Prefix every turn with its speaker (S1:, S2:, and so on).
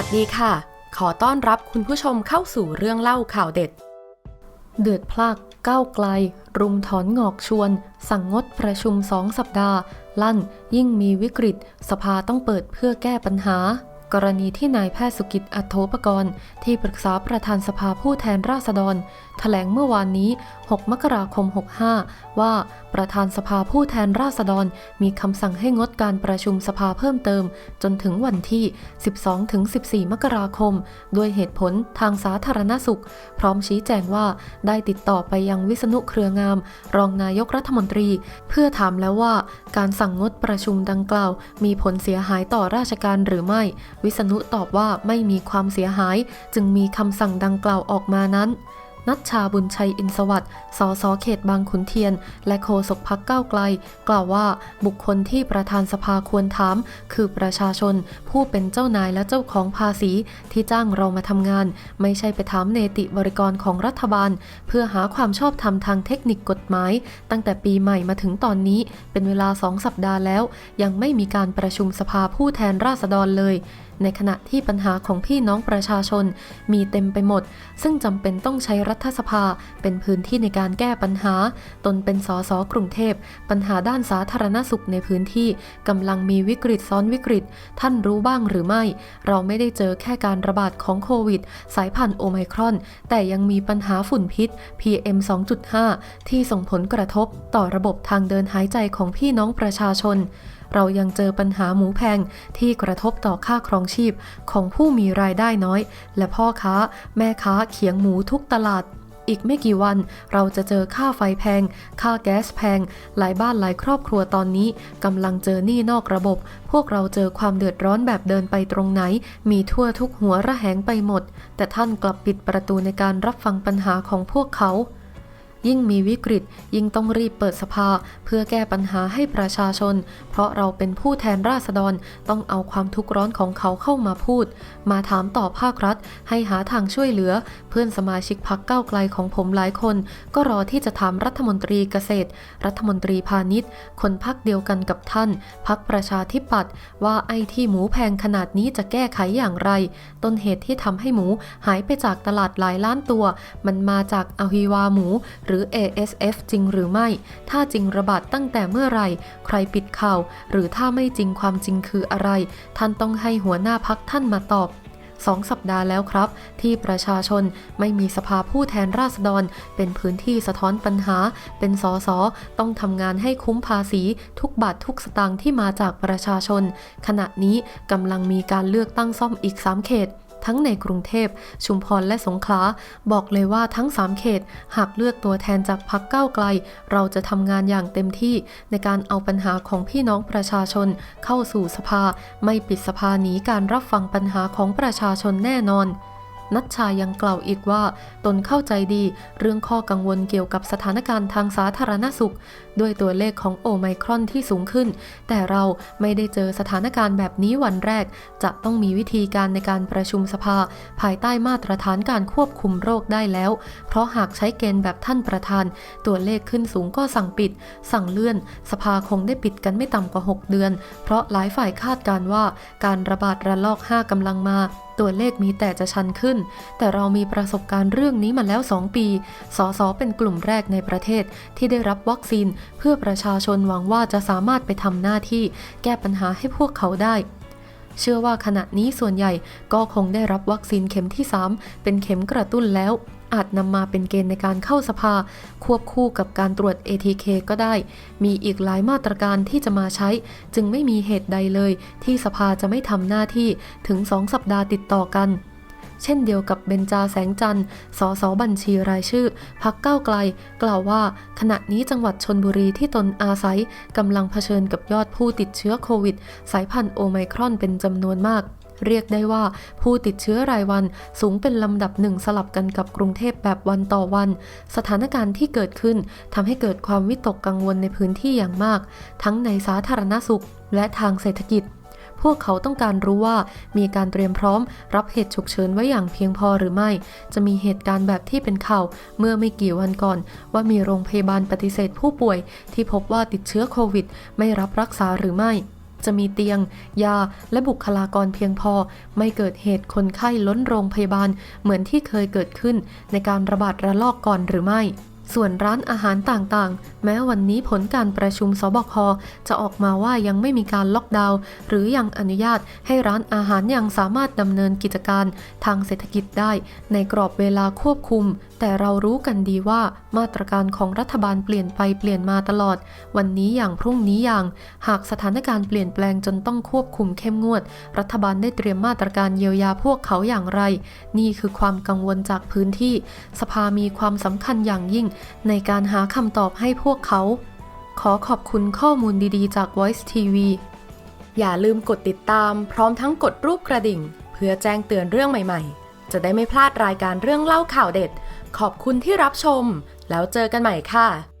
S1: วัสดีค่ะ ขอต้อนรับคุณผู้ชมเข้าสู่เรื่องเล่าข่าวเด็ด เดือดพลากก้าวไกล รุมถอนงอกชวน สั่งงดประชุมสองสัปดาห์ ลั่นยิ่งมีวิกฤต สภาต้องเปิดเพื่อแก้ปัญหา กรณีที่นายแพทย์สุกิจอัโทปกรณ์ ที่ปรึกษาประธานสภาผู้แทนราษฎรแถลงเมื่อวานนี้ 6 มกราคม 65 ว่าประธานสภาผู้แทนราษฎร มีคำสั่งให้งดการประชุมสภาเพิ่มเติม จนถึงวันที่ 12-14 มกราคม ด้วยเหตุผลทางสาธารณสุข พร้อมชี้แจงว่าได้ติดต่อไปยังวิษณุเครืองาม รองนายกรัฐมนตรี เพื่อถามแล้วว่าการสั่งงดประชุมดังกล่าว มีผลเสียหายต่อราชการหรือไม่วิษณุตอบว่าไม่มีความเสียหาย จึงมีคำสั่งดังกล่าวออกมานั้นนัชชาบุญชัยอินสวัสด์สสเขตบางขุนเทียน และโฆษกพักก้าวไกล กล่าวว่าบุคคลที่ประธานสภาควรถาม คือประชาชน ผู้เป็นเจ้านายและเจ้าของภาษีที่จ้างเรามาทำงาน ไม่ใช่ไปถามเนติบริกรของรัฐบาล เพื่อหาความชอบธรรมทางเทคนิคกฎหมาย ตั้งแต่ปีใหม่มาถึงตอนนี้ เป็นเวลาสองสัปดาห์แล้ว ยังไม่มีการประชุมสภาผู้แทนราษฎรเลย ในขณะที่ปัญหาของพี่น้องประชาชนมีเต็มไปหมด ซึ่งจำเป็นต้องใช้รัฐสภาเป็นพื้นที่ในการแก้ปัญหา ตนเป็นสสกรุงเทพ ปัญหาด้านสาธารณสุขในพื้นที่กำลังมีวิกฤตซ้อนวิกฤต ท่านรู้บ้างหรือไม่ เราไม่ได้เจอแค่การระบาดของโควิด สายพันธุ์โอไมครอน แต่ยังมีปัญหาฝุ่นพิษ PM 2.5 ที่ส่งผลกระทบต่อระบบทางเดินหายใจของพี่น้องประชาชน เรายังเจอปัญหาหมูแพงที่กระทบต่อค่าครองชีพของผู้มีรายได้น้อย และพ่อค้า แม่ค้าเขียงหมูทุกตลาดอีกไม่กี่วันเราจะเจอค่าไฟแพง ค่าแก๊สแพง หลายบ้านหลายครอบครัวตอนนี้กำลังเจอหนี้นอกระบบ พวกเราเจอความเดือดร้อนแบบเดินไปตรงไหน มีทั่วทุกหัวระแหงไปหมด แต่ท่านกลับปิดประตูในการรับฟังปัญหาของพวกเขา ยิ่งมีวิกฤต ยิ่งต้องรีบเปิดสภา เพื่อแก้ปัญหาให้ประชาชน เพราะเราเป็นผู้แทนราษฎรต้องเอาความทุกข์ร้อนของเขาเข้ามาพูด มาถามต่อภาครัฐ ให้หาทางช่วยเหลือ เพื่อนสมาชิกพักเก้าไกลของผมหลายคน ก็รอที่จะถามรัฐมนตรีเกษตร รัฐมนตรีพาณิชย์ คนพักเดียวกันกับท่าน พักประชาธิปัตย์ว่าไอ้ที่หมูแพงขนาดนี้จะแก้ไขอย่างไร ต้นเหตุที่ทำให้หมูหายไปจากตลาดหลายล้านตัว มันมาจากอหิวาหมูหรือ ASF จริงหรือไม่ ถ้าจริงระบาดตั้งแต่เมื่อไรใครปิดข่าว หรือถ้าไม่จริงความจริงคืออะไร ท่านต้องให้หัวหน้าพักท่านมาตอบสองสัปดาห์แล้วครับ ที่ประชาชนไม่มีสภาผู้แทนราษฎร เป็นพื้นที่สะท้อนปัญหา เป็นสสต้องทำงานให้คุ้มภาษี ทุกบาททุกสตางค์ที่มาจากประชาชน ขณะนี้กำลังมีการเลือกตั้งซ่อมอีก 3 เขต ทั้งในกรุงเทพ ชุมพรและสงขลา บอกเลยว่าทั้ง 3 เขต หากเลือกตัวแทนจากพักเก้าวไกล เราจะทำงานอย่างเต็มที่ในการเอาปัญหาของพี่น้องประชาชน เข้าสู่สภา ไม่ปิดสภาหนีการรับฟังปัญหาของประชาชนแน่นอน นัชชายังกล่าวอีกว่า ตนเข้าใจดีเรื่องข้อกังวลเกี่ยวกับสถานการณ์ทางสาธารณสุข ด้วยตัวเลขของโอไมครอนที่สูงขึ้น แต่เราไม่ได้เจอสถานการณ์แบบนี้วันแรก จะต้องมีวิธีการในการประชุมสภา ภายใต้มาตรฐานการควบคุมโรคได้แล้ว เพราะหากใช้เกณฑ์แบบท่านประธาน ตัวเลขขึ้นสูงก็สั่งปิด สั่งเลื่อน สภาคงได้ปิดกันไม่ต่ำกว่า 6 เดือน เพราะหลายฝ่ายคาดการว่าการระบาดระลอก 5กำลังมา ตัวเลขมีแต่จะชันขึ้น แต่เรามีประสบการณ์เรื่องนี้มาแล้ว 2 ปี สสเป็นกลุ่มแรกในประเทศที่ได้รับวัคซีน เพื่อประชาชนหวังว่าจะสามารถไปทำหน้าที่ แก้ปัญหาให้พวกเขาได้ เชื่อว่าขณะนี้ส่วนใหญ่ก็คงได้รับวัคซีนเข็มที่ 3 เป็นเข็มกระตุ้นแล้ว อาจนำมาเป็นเกณฑ์ในการเข้าสภา ควบคู่กับการตรวจ ATK ก็ได้ มีอีกหลายมาตรการที่จะมาใช้ จึงไม่มีเหตุใดเลย ที่สภาจะไม่ทำหน้าที่ถึง2สัปดาห์ติดต่อกันเช่นเดียวกับเบญจาแสงจันทร์ สสบัญชีรายชื่อ พักเก้าไกล กล่าวว่า ขณะนี้จังหวัดชนบุรีที่ตนอาศัยกำลังเผชิญกับยอดผู้ติดเชื้อโควิด สายพันธุ์โอไมครอนเป็นจำนวนมาก เรียกได้ว่าผู้ติดเชื้อรายวันสูงเป็นลำดับหนึ่งสลับกันกับกรุงเทพแบบวันต่อวัน สถานการณ์ที่เกิดขึ้นทำให้เกิดความวิตกกังวลในพื้นที่อย่างมาก ทั้งในสาธารณสุข และทางเศรษฐกิจพวกเขาต้องการรู้ว่ามีการเตรียมพร้อม รับเหตุฉุกเฉินไว้อย่างเพียงพอหรือไม่ จะมีเหตุการณ์แบบที่เป็นข่าวเมื่อไม่กี่วันก่อน ว่ามีโรงพยาบาลปฏิเสธผู้ป่วยที่พบว่าติดเชื้อโควิด ไม่รับรักษาหรือไม่ จะมีเตียง ยา และบุคลากรเพียงพอ ไม่เกิดเหตุคนไข้ล้นโรงพยาบาลเหมือนที่เคยเกิดขึ้นในการระบาดระลอกก่อนหรือไม่ ส่วนร้านอาหารต่างๆแม้วันนี้ผลการประชุมสบคจะออกมาว่ายังไม่มีการล็อกดาวน์หรือยังอนุญาตให้ร้านอาหารยังสามารถดำเนินกิจการทางเศรษฐกิจได้ ในกรอบเวลาควบคุม แต่เรารู้กันดีว่ามาตรการของรัฐบาลเปลี่ยนไปเปลี่ยนมาตลอด วันนี้อย่างพรุ่งนี้อย่าง หากสถานการณ์เปลี่ยนแปลงจนต้องควบคุมเข้มงวด รัฐบาลได้เตรียมมาตรการเยียวยาพวกเขาอย่างไร นี่คือความกังวลจากพื้นที่ สภามีความสำคัญอย่างยิ่ง ในการหาคำตอบให้พวกเขา ขอขอบคุณข้อมูลดีๆ จาก Voice TV อย่าลืมกดติดตามพร้อมทั้งกดรูปกระดิ่ง เพื่อแจ้งเตือนเรื่องใหม่ๆ จะได้ไม่พลาดรายการเรื่องเล่าข่าวเด็ด ขอบคุณที่รับชม แล้วเจอกันใหม่ค่ะ